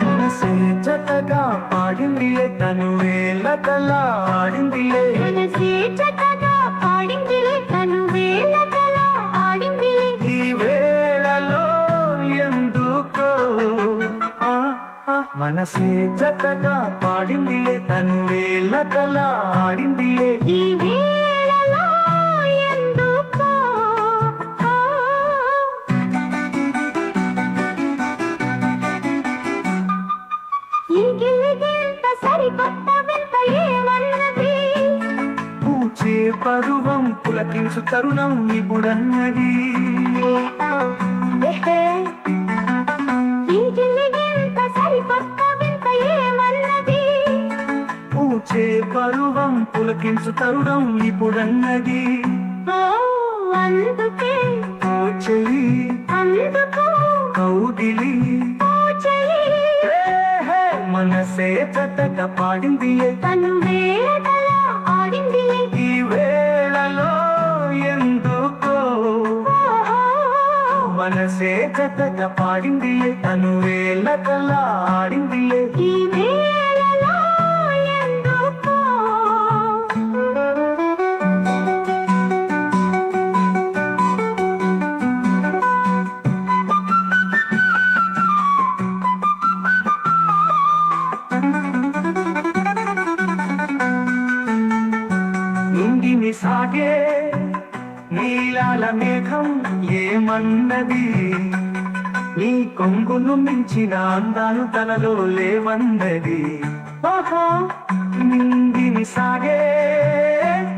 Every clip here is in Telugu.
మనసే జతగా పాడిందిలే తను వేలకలా ఆడిందిలే మనసే జతగా పాడిందిలే తను వేలకలా ఆడిందిలే ఈ వేళలో ఎందుకో? ఆ, ఈ గిలిగింత సరికొత్త వింత ఏమన్నది? పూచే పరువం పులకించు తరుణం ఇప్పుడన్నది. పరువం పులకించు తరుణం ఇప్పుడన్నది. అందుకే అందుకు కౌగిలి. మనసే తను వేళకలా ఆడిందిలే ఈ వేళలో ఎందుకో మనసే జతగా పాడిందిలే తను వేళకలా ఆడిందిలే ఈ సాగే నీలాల మేఘం ఏమన్నది? నీ కొంగును మించిన అందాలు తనలో లేవన్నది ఓహో నింగిని సాగే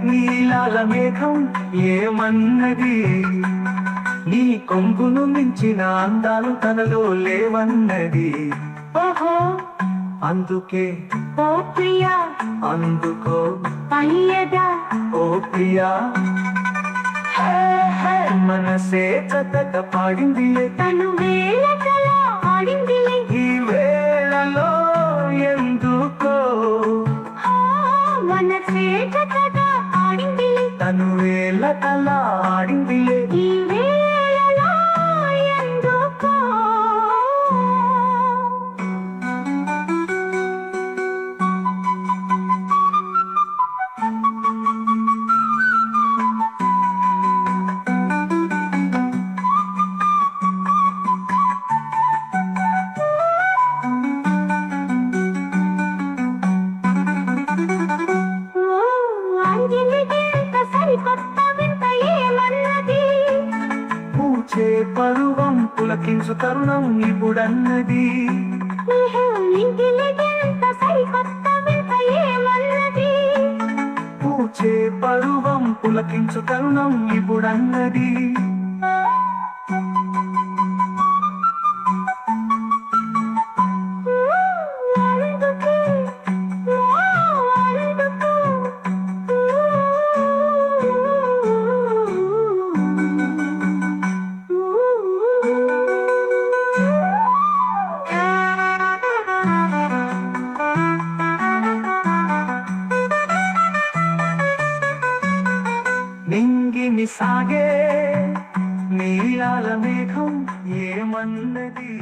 నీలాల మేఘం ఏమన్నది? నీ కొంగును మించిన అందాలు తనలో లేవన్నది ఓహో అందుకే ఓ ప్రియా అందుకో అయ్యదా ఓ ప్రియా. మనసే చతక పాడింది. తను వేళకలా ఆడిందిలే ఈ వేళలో ఎందుకో? మనసే చక్కగా ఆడిందిలే తను వేళ కలా ఆడిందిలే ఈ పరువం పులకించు తరుణం ఇప్పుడన్నది. పూచే పరువం పులకించు తరుణం ఇప్పుడన్నది. సాగే నీలాల మేఘం ఏమన్నది